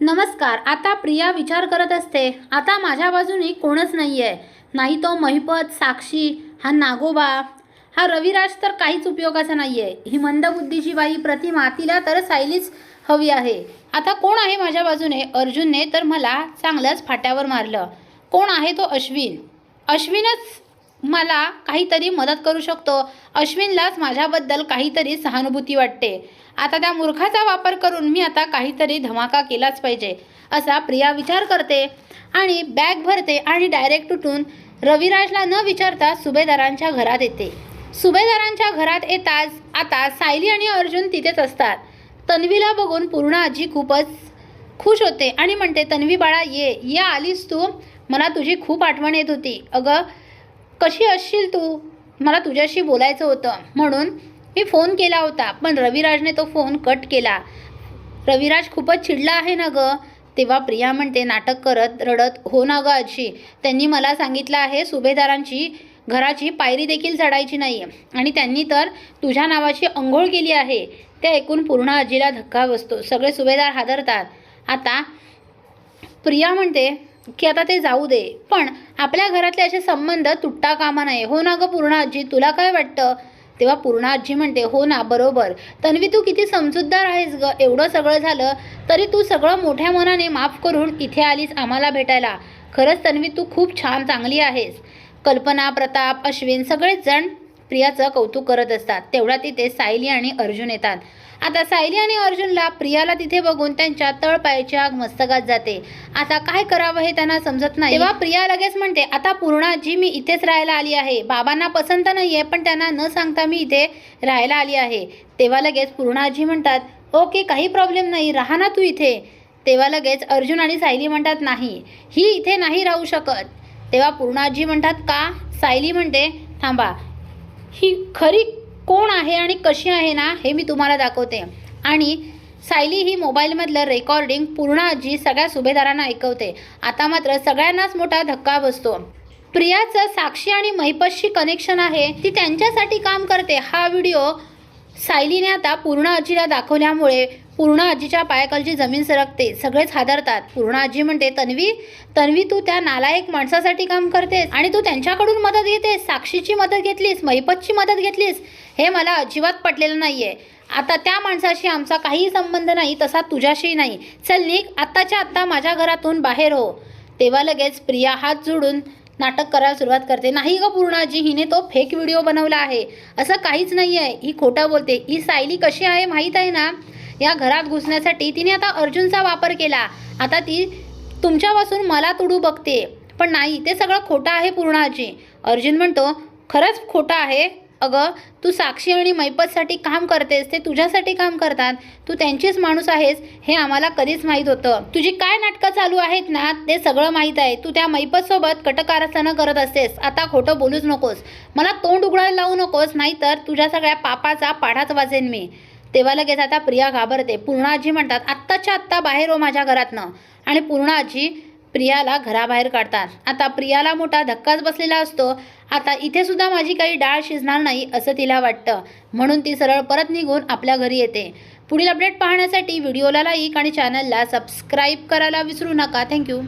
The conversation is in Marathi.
नमस्कार आता प्रिया विचार करत असते आता माझ्या बाजूनी कोणच नाही आहे नाही तो महिपत साक्षी हा नागोबा. हा रविराज तर काहीच उपयोगाचा नाही आहे ही मंदबुद्धीची बाई प्रतिमा तिला तर सायलीच हवी आहे. आता कोण आहे माझ्या बाजूने? अर्जुनने तर मला चांगल्याच फाट्यावर मारलं. कोण आहे तो अश्विन? अश्विनच मला काहीतरी मदत करू शकतो. अश्विनलाच माझ्याबद्दल काहीतरी सहानुभूती वाटते. आता त्या मूर्खाचा वापर करून मी आता काहीतरी धमाका केलाच पाहिजे असा प्रिया विचार करते आणि बॅग भरते आणि डायरेक्ट उठून रविराजला न विचारता सुभेदारांच्या घरात येते. सुभेदारांच्या घरात येताच आता सायली आणि अर्जुन तिथेच असतात. तन्वीला बघून पूर्ण आजी खूपच खुश होते आणि म्हणते तन्वी बाळा ये या आलीस तू? मला तुझी खूप आठवण येत होती. अगं कशी असशील तू? मला तुझ्याशी बोलायचं होतं. म्हणून मी फोन केला होता. पण रविराजने तो फोन कट केला. रविराज खूपच चिडला आहे ना गं? तेव्हा प्रिया म्हणते नाटक करत रडत हो ना गं आजी. त्यांनी मला सांगितलं आहे सुभेदारांची घराची पायरी देखील चढायची नाही आणि त्यांनी तर तुझ्या नावाची अंघोळ केली आहे. ते ऐकून पूर्ण आजीला धक्का बसतो. सगळे सुभेदार हादरतात. आता प्रिया म्हणते की आता ते जाऊ दे. पण आपल्या घरातले असे संबंध तुटता कामा नये हो ना गं पूर्ण आजी तुला काय वाटतं? तेव्हा पूर्ण आजी म्हणते हो ना बरोबर. तन्वी तू किती समजूतदार आहेस ग. एवढं सगळं झालं तरी तू सगळं मोठ्या मनाने माफ करून इथे आलीस आम्हाला भेटायला. खरंच तन्वी तू खूप छान चांगली आहेस. कल्पना प्रताप अश्विन सगळेच जण प्रियाचं कौतुक करत असतात. तेवढ्या तिथे सायली आणि अर्जुन येतात. आता सायली आणि अर्जुनला प्रियाला तिथे बघून त्यांच्या तळपायाची आग मस्तकात जाते. आता काय करावं हे त्यांना समजत नाही. तेव्हा प्रिया लगेच म्हणते आता पूर्णाजी मी इथेच राहायला आली आहे. बाबांना पसंत नाहीये पण त्यांना न सांगता मी इथे राहायला आली आहे. तेव्हा लगेच पूर्णाजी म्हणतात ओके काही प्रॉब्लेम नाही राहा ना तू इथे. तेव्हा लगेच अर्जुन आणि सायली म्हणतात नाही ही इथे नाही राहू शकत. तेव्हा पूर्णाजी म्हणतात का? सायली म्हणते थांबा ही खरी कोण आहे आणि कशी आहे ना हे मी तुम्हाला दाखवते. आणि सायली ही मोबाईलमधलं रेकॉर्डिंग पूर्ण आजी सगळ्या सुभेदारांना ऐकवते. आता मात्र सगळ्यांनाच मोठा धक्का बसतो. प्रियाचं साक्षी आणि महिपतशी कनेक्शन आहे ती त्यांच्यासाठी काम करते. हा व्हिडिओ सायलीने आता पूर्ण आजीला दाखवल्यामुळे पूर्ण आजीच्या पायाखालची जमीन सरकते. सगळेच हादरतात. पूर्ण आजी म्हणते तन्वी तन्वी तू त्या नालायक माणसासाठी काम करतेस आणि तू त्यांच्याकडून मदत घेतेस. साक्षीची मदत घेतलीस मैपतची मदत घेतलीस. हे मला अजिबात पटलेलं नाहीये. आता त्या माणसाशी आमचा काहीही संबंध नाही तसा तुझ्याशी नाही. चल निक आत्ताच्या आत्ता माझ्या घरातून बाहेर हो. तेव्हा लगेच प्रिया हात जोडून नाटक करायला सुरुवात करते. नाही ग पूर्णाजी हिने तो फेक व्हिडिओ बनवला आहे. असं काहीच नाही आहे ही खोटं बोलते. ही सायली कशी आहे माहीत आहे ना? या घरात घुसण्यासाठी तिने आता अर्जुनचा वापर केला. आता ती तुमच्यापासून मला तुडू बघते. पण नाही ते सगळं खोटं आहे पूर्णाजी. अर्जुन म्हणतो खरंच खोटं आहे? अगं तू साक्षी आणि मैपतसाठी काम करतेस ते तुझ्यासाठी काम करतात. तू त्यांचीच माणूस आहेस हे आम्हाला कधीच माहीत होतं. तुझी काय नाटकं चालू आहेत ना ते सगळं माहीत आहे. तू त्या मैपतसोबत कटकारस्थानं करत असतेस. आता खोटं बोलूच नकोस. मला तोंड उघडायला लावू नकोस नाहीतर तुझ्या सगळ्या पापाचा पाढाच वाजेन मी. तेव्हा लगेच आता प्रिया घाबरते. पूर्ण आजी म्हणतात आत्ताच्या आत्ता बाहेर हो माझ्या घरातनं. आणि पूर्ण आजी प्रियाला घराबाहेर काढतात. आता प्रियाला मोठा धक्काच बसलेला असतो. आता इथे सुद्धा माझी काही डाळ शिजणार नाही असं तिला वाटतं. म्हणून ती सरळ परत निघून आपल्या घरी येते. पुढील अपडेट पाहण्यासाठी व्हिडिओला लाईक आणि चॅनलला सबस्क्राईब करायला विसरू नका. थँक्यू.